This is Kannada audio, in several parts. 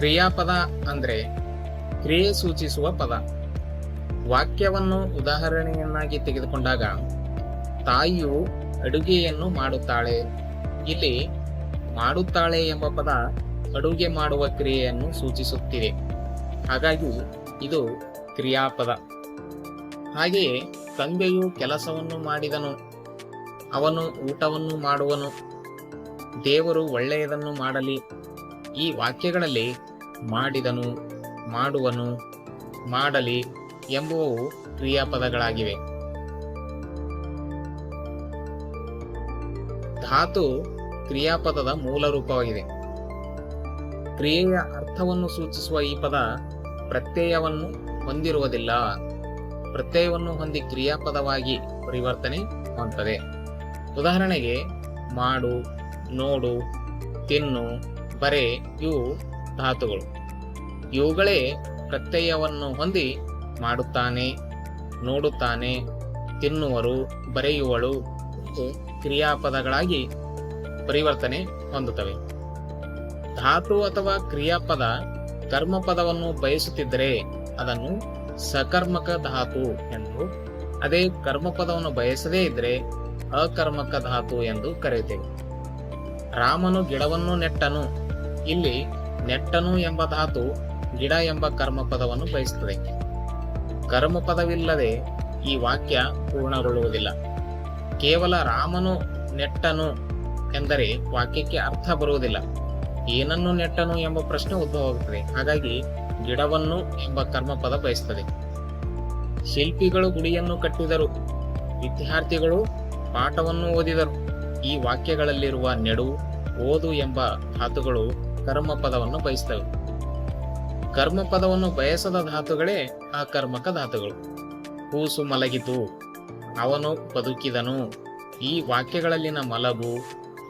ಕ್ರಿಯಾಪದ ಅಂದರೆ ಕ್ರಿಯೆ ಸೂಚಿಸುವ ಪದ. ವಾಕ್ಯವನ್ನು ಉದಾಹರಣೆಯನ್ನಾಗಿ ತೆಗೆದುಕೊಂಡಾಗ, ತಾಯಿಯು ಅಡುಗೆಯನ್ನು ಮಾಡುತ್ತಾಳೆ. ಇಲ್ಲಿ ಮಾಡುತ್ತಾಳೆ ಎಂಬ ಪದ ಅಡುಗೆ ಮಾಡುವ ಕ್ರಿಯೆಯನ್ನು ಸೂಚಿಸುತ್ತಿದೆ. ಹಾಗಾಗಿ ಇದು ಕ್ರಿಯಾಪದ. ಹಾಗೆಯೇ ತಂದೆಯು ಕೆಲಸವನ್ನು ಮಾಡಿದನು, ಅವನು ಊಟವನ್ನು ಮಾಡುವನು, ದೇವರು ಒಳ್ಳೆಯದನ್ನು ಮಾಡಲಿ. ಈ ವಾಕ್ಯಗಳಲ್ಲಿ ಮಾಡಿದನು, ಮಾಡುವನು, ಮಾಡಲಿ ಎಂಬುವು ಕ್ರಿಯಾಪದಗಳಾಗಿವೆ. ಧಾತು ಕ್ರಿಯಾಪದದ ಮೂಲ ರೂಪವಾಗಿದೆ. ಕ್ರಿಯೆಯ ಅರ್ಥವನ್ನು ಸೂಚಿಸುವ ಈ ಪದ ಪ್ರತ್ಯಯವನ್ನು ಹೊಂದಿರುವುದಿಲ್ಲ. ಪ್ರತ್ಯಯವನ್ನು ಹೊಂದಿ ಕ್ರಿಯಾಪದವಾಗಿ ಪರಿವರ್ತನೆ ಹೊಂದುತ್ತದೆ. ಉದಾಹರಣೆಗೆ, ಮಾಡು, ನೋಡು, ತಿನ್ನು, ಬರೆ ಇವು ಧಾತುಗಳು. ಇವುಗಳೇ ಪ್ರತ್ಯಯವನ್ನು ಹೊಂದಿ ಮಾಡುತ್ತಾನೆ, ನೋಡುತ್ತಾನೆ, ತಿನ್ನುವರು, ಬರೆಯುವಳು ಕ್ರಿಯಾಪದಗಳಾಗಿ ಪರಿವರ್ತನೆ ಹೊಂದುತ್ತವೆ. ಧಾತು ಅಥವಾ ಕ್ರಿಯಾಪದ ಕರ್ಮಪದವನ್ನು ಬಯಸುತ್ತಿದ್ದರೆ ಅದನ್ನು ಸಕರ್ಮಕ ಧಾತು ಎಂದು, ಅದೇ ಕರ್ಮಪದವನ್ನು ಬಯಸದೇ ಇದ್ದರೆ ಅಕರ್ಮಕ ಧಾತು ಎಂದು ಕರೆಯುತ್ತೇವೆ. ರಾಮನು ಗಿಡವನ್ನು ನೆಟ್ಟನು. ಇಲ್ಲಿ ನೆಟ್ಟನು ಎಂಬ ಧಾತು ಗಿಡ ಎಂಬ ಕರ್ಮಪದವನ್ನು ಬಯಸುತ್ತದೆ. ಕರ್ಮಪದವಿಲ್ಲದೆ ಈ ವಾಕ್ಯ ಪೂರ್ಣಗೊಳ್ಳುವುದಿಲ್ಲ. ಕೇವಲ ರಾಮನು ನೆಟ್ಟನು ಎಂದರೆ ವಾಕ್ಯಕ್ಕೆ ಅರ್ಥ ಬರುವುದಿಲ್ಲ. ಏನನ್ನು ನೆಟ್ಟನು ಎಂಬ ಪ್ರಶ್ನೆ ಉದ್ಭವವಾಗುತ್ತದೆ. ಹಾಗಾಗಿ ಗಿಡವನ್ನು ಎಂಬ ಕರ್ಮಪದ ಬಯಸುತ್ತದೆ. ಶಿಲ್ಪಿಗಳು ಗುಡಿಯನ್ನು ಕಟ್ಟಿದರು. ವಿದ್ಯಾರ್ಥಿಗಳು ಪಾಠವನ್ನು ಓದಿದರು. ಈ ವಾಕ್ಯಗಳಲ್ಲಿರುವ ನೆಡು, ಓದು ಎಂಬ ಧಾತುಗಳು ಕರ್ಮಪದವನ್ನು ಬಯಸ್ತವೆ ಕರ್ಮಪದವನ್ನು ಬಯಸದ ಧಾತುಗಳೇ ಅಕರ್ಮಕ ಧಾತುಗಳು. ಕೂಸು ಮಲಗಿತು, ಅವನು ಬದುಕಿದನು. ಈ ವಾಕ್ಯಗಳಲ್ಲಿನ ಮಲಗು,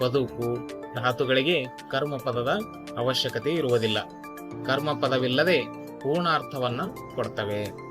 ಬದುಕು ಧಾತುಗಳಿಗೆ ಕರ್ಮಪದದ ಅವಶ್ಯಕತೆ ಇರುವುದಿಲ್ಲ. ಕರ್ಮ ಪದವಿಲ್ಲದೆ ಪೂರ್ಣಾರ್ಥವನ್ನು ಕೊಡ್ತವೆ.